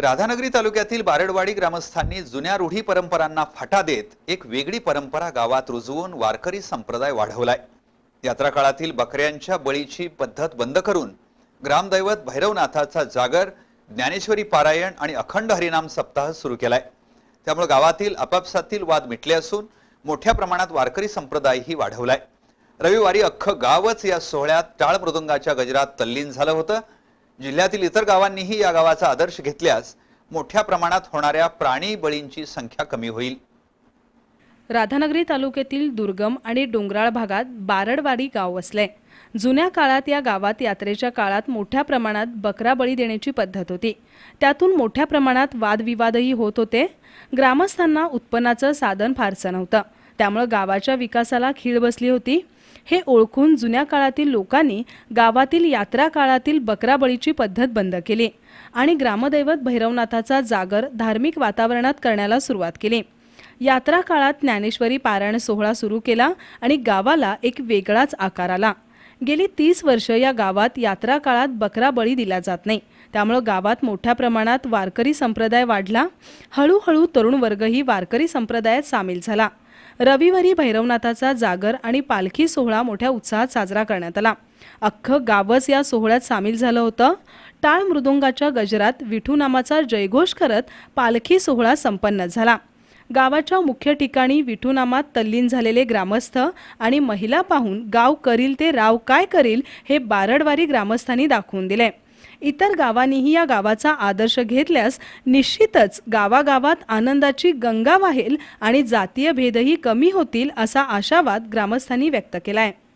राधानगरी तालुक्यातील बारडवाडी ग्रामस्थांनी जुन्या रूढी परंपरांना फाटा देत एक वेगळी परंपरा गावात रुजवून वारकरी संप्रदाय वाढवलाय. यात्रा काळातील बकऱ्यांच्या बळीची पद्धत बंद करून ग्रामदैवत भैरवनाथाचा जागर ज्ञानेश्वरी पारायण आणि अखंड हरिनाम सप्ताह सुरू केलाय. त्यामुळे गावातील आपापसातील वाद मिटले असून मोठ्या प्रमाणात वारकरी संप्रदायही वाढवलाय. रविवारी अख्खं गावच या सोहळ्यात टाळ मृदुंगाच्या गजरात तल्लीन झालं होतं. जिल्ह्यातील इतर गावांनीही या गावाचा आदर्श घेतल्यास मोठ्या प्रमाणात होणाऱ्या प्राणी बळींची संख्या कमी होईल. राधानगरी तालुक्यातील दुर्गम आणि डोंगराळ भागात बारडवाडी गाव वसले. जुन्या काळात या गावात यात्रेच्या काळात मोठ्या प्रमाणात बकरा बळी देण्याची पद्धत होती. त्यातून मोठ्या प्रमाणात वादविवादही होत होते. ग्रामस्थांना उत्पन्नाचं साधन फारसं नव्हतं. त्यामुळं गावाच्या विकासाला खीळ बसली होती. हे ओळखून जुन्या काळातील लोकांनी गावातील यात्रा काळातील बकराबळीची पद्धत बंद केली आणि ग्रामदैवत भैरवनाथाचा जागर धार्मिक वातावरणात करण्याला सुरुवात केली. यात्रा काळात ज्ञानेश्वरी पारायण सोहळा सुरू केला आणि गावाला एक वेगळाच आकार आला. गेली तीस वर्ष या गावात यात्रा काळात बकरा बळी दिला जात नाही. त्यामुळं गावात मोठ्या प्रमाणात वारकरी संप्रदाय वाढला. हळूहळू तरुण वर्गही वारकरी संप्रदायात सामील झाला. रविवारी भैरवनाथाचा जागर आणि पालखी सोहळा मोठ्या उत्साहात साजरा करण्यात आला. अख्खं गावच या सोहळ्यात सामील झालं होतं. टाळ मृदुंगाच्या गजरात विठू नामाचा जयघोष करत पालखी सोहळा संपन्न झाला. गावाच्या मुख्य ठिकाणी विठूनामात तल्लीन झालेले ग्रामस्थ आणि महिला पाहून गाव करील ते राव काय करील हे बारडवारी ग्रामस्थांनी दाखवून दिले. इतर गावांनीही या गावाचा आदर्श घेतल्यास निश्चितच गावागावात आनंदाची गंगा वाहेल आणि जातीय भेदही कमी होतील असा आशावाद ग्रामस्थांनी व्यक्त केला आहे